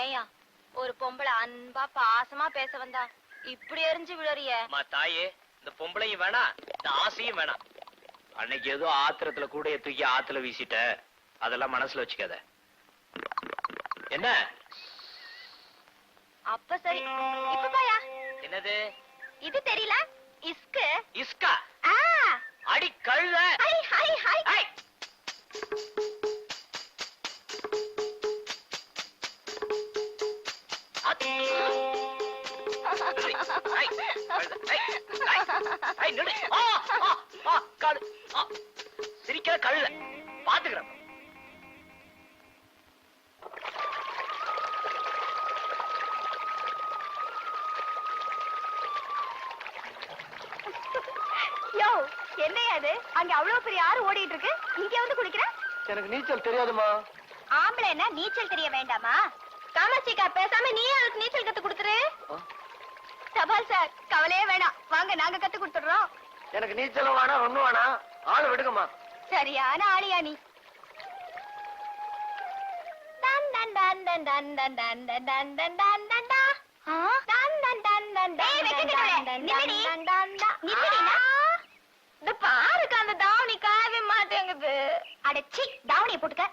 ஏயா ஒரு பொம்பளை அன்பா பாசமா பேச வந்தா இப்படி எரிஞ்சு விழறிய. தாயே இந்த பொம்பளையும் வேணாம் இந்த ஆசையும் வேணாம் அன்னைக்கு ஏதோ ஆத்திரத்துல கூட தூக்கி ஆத்துல வீசிட்ட. அதெல்லாம் மனசுல வச்சுக்காத. என்ன? அப்ப சரி. இப்ப பாயா? என்னது? இது தெரியல. இஸ்கு? இஸ்கா அடி கழுத. High high high. ஐ, நில்லு. ஆ, ஆ, ஆ, காலு. ஆ. சிரிக்கிற கழுத. பாத்துக்கிறேன். யோ என்னையா இது? அங்க அவ்வளவு பெரிய ஆறு ஓடிட்டு இருக்கு. இங்க வந்து குளிக்கிற? எனக்கு நீச்சல் தெரியாதுமா. ஆம்பளை என்ன நீச்சல் தெரிய வேண்டாமா? காமாட்சிக்கா பேசாம நீ அவளுக்கு நீச்சல் கத்து கொடுத்துரு. சவால் சார் கவலையே வேணாம் வாங்க நாங்க கத்து கொடுத்துடுறோம் எனக்கு நீச்சலும் வேணாம் ஒண்ணும் வேணாம் ஆளு விடுங்கம்மா சரியான ஆளியா நீ பாருக்கு அந்த தாவணி காவே மாட்டேங்குது அடச்சி தாவணியை போட்டுக்க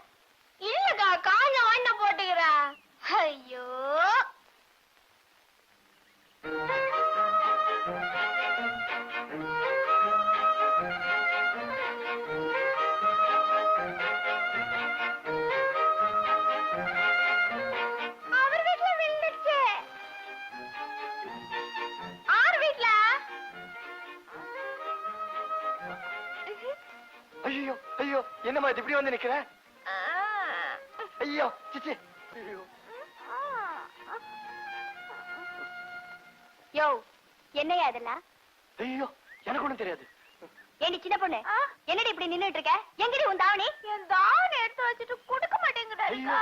ஐயோ என்னம்மா இது இப்படி வந்து நிக்கிற? ஐயோ சிச்சி. யோ என்னையா இதெல்லாம்? ஐயோ எனக்கு ஒண்ணும் தெரியாது. ஏண்டி சின்ன பொண்ணு? என்னடி இப்படி நின்னுட்டு இருக்க எங்கடி உன் தாவணி? என் தாவணி எடுத்து வச்சுட்டு கொடுக்க ஐயோ.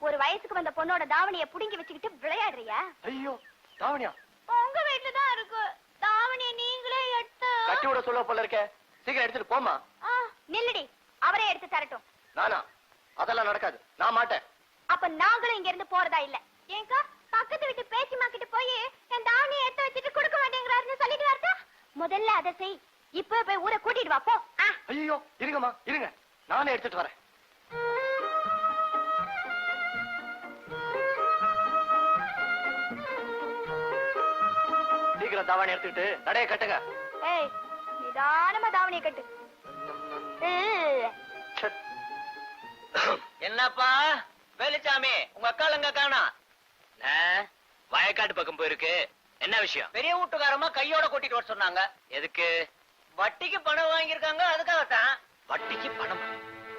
ஒரு வயசுக்கு வந்த பொண்ணோட தாவணிய புடுங்கி வச்சுக்கிட்டு விளையாடுறியா? ஐயோ தாவணியா? உங்க வீட்டுல தான் இருக்கு. தாவணிய நீங்களே எடுத்து கட்டி விட சொல்ல போல இருக்க. சீக்கிரம் எடுத்துட்டு போமா நில்லுடி. அவரே எடுத்து தரட்டும். நானா? அதெல்லாம் நடக்காது. நான் மாட்டேன். அப்ப நாங்களும் இங்க இருந்து போறதா இல்ல? ஏங்கா பக்கத்து வீட்டு பேச்சிமா கிட்ட போய் என் தாவணியை எடுத்து வச்சுட்டு கொடுக்க மாட்டேங்கிறாருன்னு சொல்லிட்டு வரட்டா? முதல்ல அதை செய். இப்ப போய் ஊரை கூட்டிட்டு வா போ. ஐயோ இருங்கம்மா இருங்க. நானே எடுத்துட்டு வரேன். சீக்கிரம் தாவணி எடுத்துக்கிட்டு நடைய கட்டுங்க. ஏய் நிதானமா தாவணியை கட்டு. என்னப்பா? வேலுச்சாமி உங்க அக்காள் எங்க காணா வயக்காட்டு பக்கம் போயிருக்கு. என்ன விஷயம்? பெரிய வீட்டுக்காரமா கையோட கூட்டிட்டு வர சொன்னாங்க. எதுக்கு? வட்டிக்கு பணம் வாங்கியிருக்காங்க அதுக்காகத்தான். வட்டிக்கு பணம்?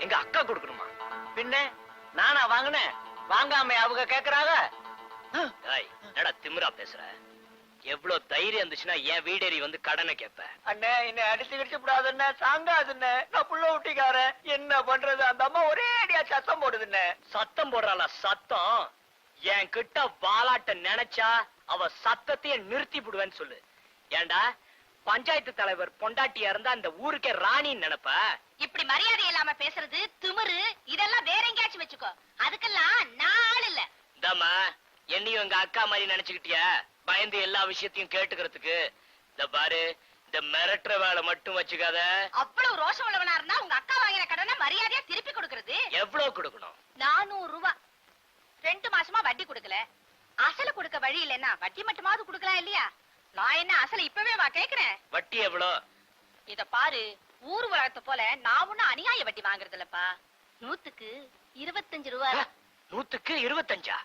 எங்க அக்கா கொடுக்கணுமா? பின்ன நானா வாங்கினேன். வாங்காம அவங்க கேக்குறாங்க? என்னடா திமிரா பேசுற? எவ்வளவு தைரியம் இருந்துச்சுன்னா என் வீடேறி வந்து கடனை கேப்ப அண்ணே என்னை அடிச்சு கிடிச்சு விடாதுண்ணே சாங்காதுண்ணே நான் புள்ள ஊட்டிக்காரன். என்ன பண்றது? அந்த அம்மா ஒரே அடியா சத்தம் போடுதுண்ணே. சத்தம் போடுறாளா? சத்தம்? என் கிட்ட வாலாட்ட நினைச்சா அவ சத்தத்தையே நிறுத்தி விடுவேன்னு சொல்லு. ஏண்டா? பஞ்சாயத்து தலைவர் பொண்டாட்டியா இருந்தா அந்த ஊருக்கே ராணின்னு நினைப்ப? இப்படி மரியாதை இல்லாம பேசுறது திமிரு இதெல்லாம் வேற எங்கேயாச்சும் வச்சுக்கோ. அதுக்கெல்லாம் நான் ஆள் இல்ல. இந்தாம்மா என்னையும் எங்க அக்கா மாதிரி நினைச்சுக்கிட்டியா? பயந்து எல்லா விஷயத்தையும் கேட்டுக்கிறதுக்கு இந்த பாரு இந்த மிரட்டுற வேலை மட்டும் வச்சுக்காத. அவ்வளவு ரோஷம் உள்ளவனா இருந்தா உங்க அக்கா வாங்கின கடனை மரியாதையா திருப்பி கொடுக்கறது? எவ்வளவு கொடுக்கணும்? நானூறு ரூபாய் ரெண்டு மாசமா வட்டி கொடுக்கல. அசல கொடுக்க வழி இல்லைன்னா வட்டி மட்டுமாவது கொடுக்கலாம் இல்லையா? நான் என்ன அசல இப்பவே வா கேக்குறேன். வட்டி எவ்வளோ? இத பாரு ஊர் உலகத்தை போல நான் ஒண்ணும் அநியாய வட்டி வாங்குறது இல்லப்பா நூத்துக்கு இருபத்தஞ்சு ரூபாய். நூத்துக்கு இருபத்தஞ்சா.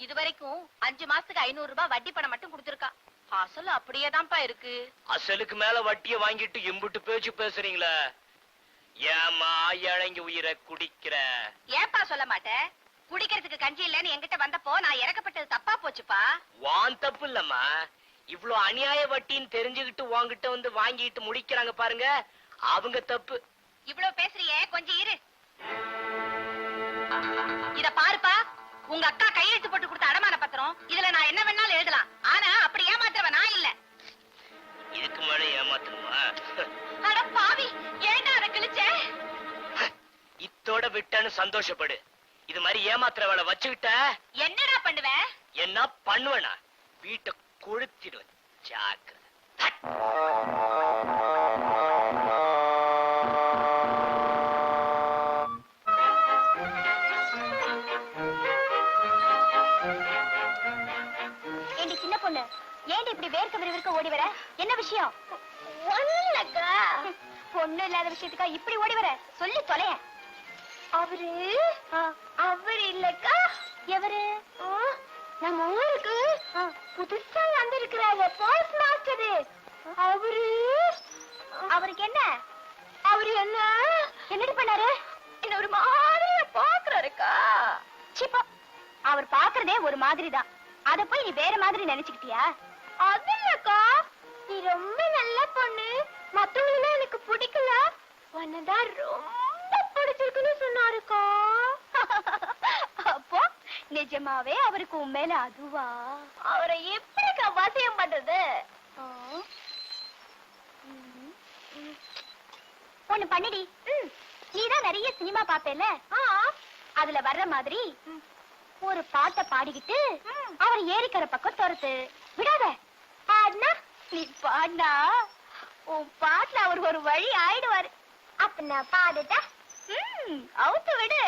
இது வரைக்கும் அஞ்சு மாசத்துக்கு ஐநூறு ரூபாய் வட்டி பணம் மட்டும் கொடுத்துருக்கா. அசல் அப்படியே தான்ப்பா இருக்கு. அசலுக்கு மேல வட்டிய வாங்கிட்டு இம்புட்டு பேச்சு பேசுறீங்களே? ஏமா இறங்கி உயிரை குடிக்கிற? ஏன்பா சொல்ல மாட்டேன் குடிக்கிறதுக்கு கஞ்சி இல்லைன்னு என்கிட்ட வந்தப்போ நான் இறக்கப்பட்டது தப்பா போச்சுப்பா. வான் தப்பு இல்லம்மா. இவ்ளோ அநியாய வட்டின்னு தெரிஞ்சுக்கிட்டு உன்கிட்ட வந்து வாங்கிட்டு முடிக்கிறாங்க பாருங்க. அவங்க தப்பு. இவ்வளவு பேசுறியே கொஞ்சம் இரு. இத பாருப்பா. உங்க அக்கா கையெழுத்து போட்டு கொடுத்த அடமான பத்திரம் இதுல நான் என்ன வேணாலும் எழுதலாம். ஆனா அப்படி ஏமாத்துறவ நான் இல்ல. இதுக்கு மேல ஏமாத்தணுமா? அட பாவி ஏன்டா அதை கிழிச்ச? இத்தோட விட்டேன்னு சந்தோஷப்படு. இது மாதிரி ஏமாத்துற வேலை வச்சுக்கிட்ட என்னடா பண்ணுவ? என்ன பண்ணுவேனா? வீட்டை கொளுத்திடுவேன். ஜாக்கிரதை. விறுவிறுக்க ஓடி வர? என்ன விஷயம்? ஒண்ணுலக்கா. பொண்ணு இல்லாத விஷயத்துக்கா இப்படி ஓடி வர? சொல்லி தொலைய. அவரு? அவர் இல்லக்கா. எவரு? நம்ம ஊருக்கு புதுசா வந்திருக்கிறாரு போஸ்ட் மாஸ்டர் அவரு? அவருக்கு என்ன? அவரு என்ன? என்னடி பண்ணாரு? என்ன ஒரு மாதிரியா பாக்குறாருக்கா? சிப்பா அவர் பாக்குறதே ஒரு மாதிரி தான் அத போய் நீ வேற மாதிரி நினைச்சுக்கிட்டியா? அது ரொம்ப நல்ல பொண்ணு. மத்தவங்கள எனக்கு பிடிக்கல. உன்னதான் ரொம்ப பிடிச்சிருக்குன்னு சொன்னாருக்கா. அப்போ நிஜமாவே அவருக்கு உன் மேல அதுவா? அவரை எப்படிக்கா வசியம் பண்றது? ஒண்ணு பண்ணிடி. நீதான் நிறைய சினிமா பாப்பேல அதுல வர்ற மாதிரி ஒரு பாட்டை பாடிக்கிட்டு அவர் ஏரிக்கரை பக்கம் துரத்து. விடாத. நீ பாடினா உன் பாட்டுல அவர் ஒரு வழி ஆயிடுவாரு. அப்ப நான் பாடுட்டா ம் அவுத்து விடு.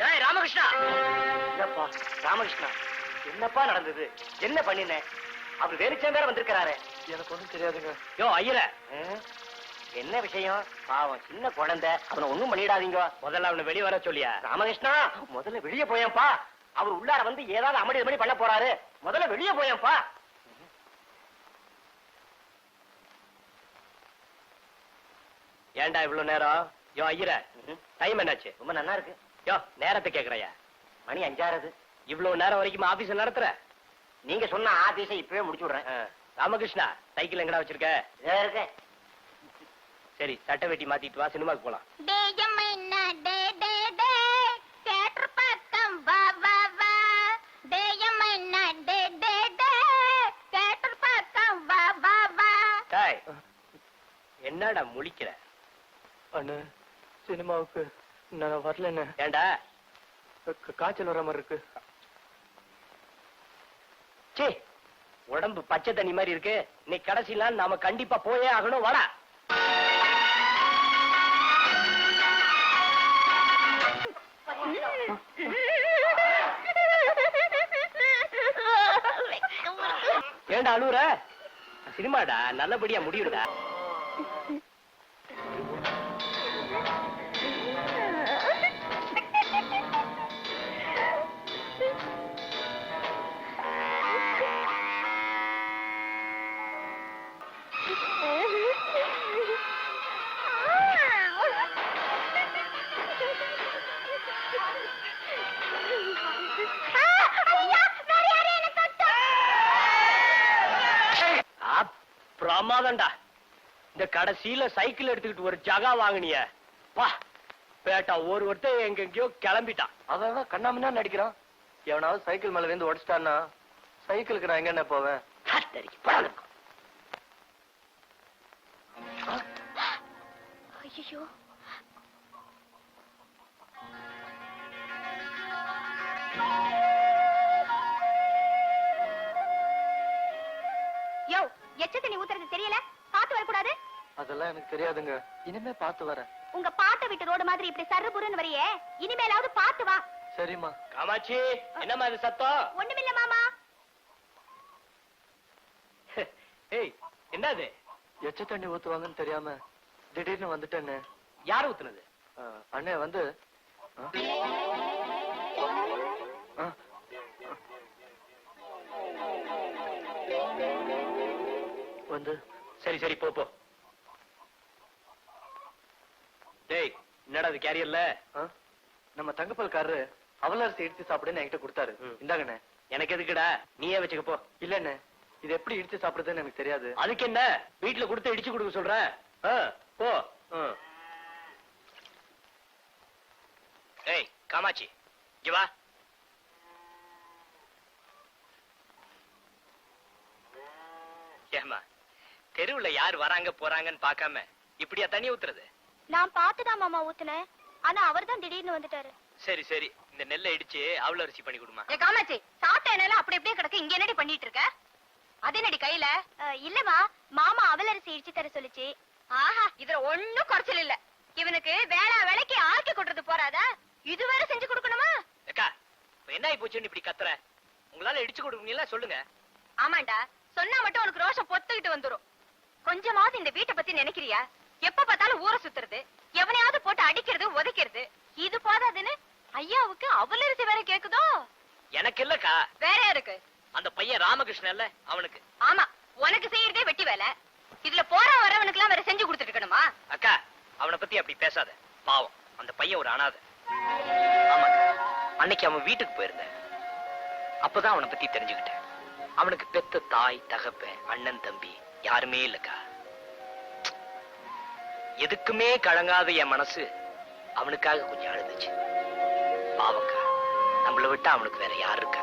டேய் ராமகிருஷ்ணா. என்னப்பா ராமகிருஷ்ணா என்னப்பா நடந்தது? என்ன பண்ணின? அவர் வேலுச்சம் வேற வந்திருக்கிறாரு. எனக்கு ஒண்ணும் தெரியாதுங்க. யோ ஐயர என்ன விஷயம்? பாவம் சின்ன குழந்தை. அவனை ஒண்ணும் பண்ணிடாதீங்க. முதல்ல அவனை வெளியே வர சொல்லியா? ராமகிருஷ்ணா முதல்ல வெளியே போயேன்ப்பா அவர் உள்ளார வந்து ஏதாவது அமளி அமளி பண்ண போறாரு. முதல்ல வெளியே போயேன்ப்பா ஏண்டா இவ்வளவு நேரம்? யோ ஐயர டைம் என்னாச்சு? ரொம்ப நல்லா இருக்கு. யோ நேரத்தை கேக்குறையா? மணி அஞ்சாறது இவ்வளவு நேரம் வரைக்கும் ஆபீஸ் நடத்துற? நீங்க சொன்ன ஆபீஸை இப்பவே முடிச்சு விடுறேன். ராமகிருஷ்ணா சைக்கிள் எங்கடா வச்சிருக்க? இருக்க சரி சட்டை வெட்டி மாத்திட்டு வா சினிமாக்கு போலாம். டேயம்மைனா டே டே டே தியேட்டர் பக்கம் வா வா வா. டேயம்மைனா டே டே டே தியேட்டர் பக்கம் வா வா வா. டாய் என்னடா முழிக்கிற? அண்ணு சினிமாவுக்கு நான் வரலண்ணே. ஏன்டா க- காய்ச்சல் வர மாதிரி இருக்கு. சே உடம்பு பச்சை தண்ணி மாதிரி இருக்கு. நீ கடைசியில நாம கண்டிப்பா போயே ஆகணும். வாடா. ஏன்டா அழுவுற? சினிமாடா நல்லபடியா முடியுடா பிரமாதம்டா. இந்த கடைசியில சைக்கிள் எடுத்துக்கிட்டு ஒரு ஜகா வாங்குனிய. வா பேட்டா ஒரு ஒருத்தன் எங்கெங்கயோ கிளம்பிட்டான். அதான் கண்ணாமண்ணா நடிக்கிறான். எவனாவது சைக்கிள் மேல இருந்து உடச்சிட்டான்னா சைக்கிளுக்கு நான் எங்க என்ன போவேன் ஐயோ எச்ச தண்ணி ஊத்துறது தெரியல? பாத்து வரக்கூடாது? அதெல்லாம் எனக்கு தெரியாதுங்க. இனிமே பார்த்து வரேன். உங்க பாட்டை விட்டு ரோடு மாதிரி இப்படி சர்ரு புருன்னு வரையே இனிமேலாவது பாத்து வா. சரிம்மா. காமாட்சி என்னம்மா இது சத்தம்? ஒண்ணுமில்ல மாமா. ஏய் என்னது? எச்ச தண்ணி ஊத்துவாங்கன்னு தெரியாம திடீர்னு வந்துட்டேன்னு யார் ஊத்துனது? அண்ணே வந்து சரி சரி போ போ. டேய் என்னடா இது கேரியர்ல? நம்ம தங்கப்பால்காரரு அவலரசி இடிச்சு சாப்பிடுன்னு என்கிட்ட கொடுத்தாரு. இந்தாங்கண்ணே. எனக்கு எதுக்குடா? நீயே வச்சுக்க போ. இல்லண்ணே இது எப்படி இடிச்சு சாப்பிடுறதுன்னு எனக்கு தெரியாது. அதுக்கு என்ன? வீட்டுல கொடுத்து இடிச்சு கொடுக்க சொல்றேன் போ. ஏய் காமாட்சி இங்க வா ஏமா தெருவுல யார் வராங்க போறாங்கன்னு பார்க்காம இப்படியா தண்ணி ஊத்துறது? நான் பாத்துதான் மாமா ஊத்துனேன். ஆனா அவர் தான் திடீர்னு வந்துட்டாரு. சரி சரி. இந்த நெல்லை இடிச்சு அவள அரிசி பண்ணி கொடுமா. ஏ காமாச்சி சாப்பிட்ட எண்ணெயில அப்படி அப்படியே கிடக்கு. இங்க என்னடி பண்ணிட்டு இருக்க? அது என்னடி கையில? இல்லமா மாமா அவலரிசி இடிச்சு தர சொல்லுச்சு. ஆஹா இதுல ஒண்ணும் குறைச்சல் இல்ல. இவனுக்கு வேளா வேலைக்கு ஆக்கி கொட்டுறது போறாதா? இது வேற செஞ்சு கொடுக்கணுமா? அக்கா இப்ப என்ன ஆகி போச்சுன்னு இப்படி கத்துற? உங்களால இடிச்சு கொடுக்கீங்களா சொல்லுங்க. ஆமாண்டா சொன்னா மட்டும் உனக்கு ரோஷம் பொத்துக்கிட்டு வந்துரும். கொஞ்சமாவது இந்த வீட்டை பத்தி நினைக்கிறியா? எப்ப பார்த்தாலும் ஊரை சுத்துறது எவனையாவது போட்டு அடிக்கிறது உதைக்கிறது இது போதாதுன்னு ஐயாவுக்கு அவலரிசி வேற கேக்குதோ? எனக்கு இல்லக்கா. வேற இருக்கு அந்த பையன் ராமகிருஷ்ணன் இல்ல அவனுக்கு. ஆமா உனக்கு செய்யறதே வெட்டி வேலை. இதுல போற வரவனுக்கு எல்லாம் வேற செஞ்சு கொடுத்துட்டு இருக்கணுமா? அக்கா அவனை பத்தி அப்படி பேசாத. பாவம் அந்த பையன் ஒரு அனாதை. ஆமாக்கா அன்னைக்கு அவன் வீட்டுக்கு போயிருந்தேன். அப்பதான் அவனை பத்தி தெரிஞ்சுக்கிட்டேன். அவனுக்கு பெத்த தாய் தகப்பன் அண்ணன் தம்பி யாருமே இல்லக்கா. எதுக்குமே கலங்காத என் மனசு அவனுக்காக கொஞ்சம் அழுதுச்சு. பாவக்கா நம்மளை விட்டு அவனுக்கு வேற யார் இருக்கா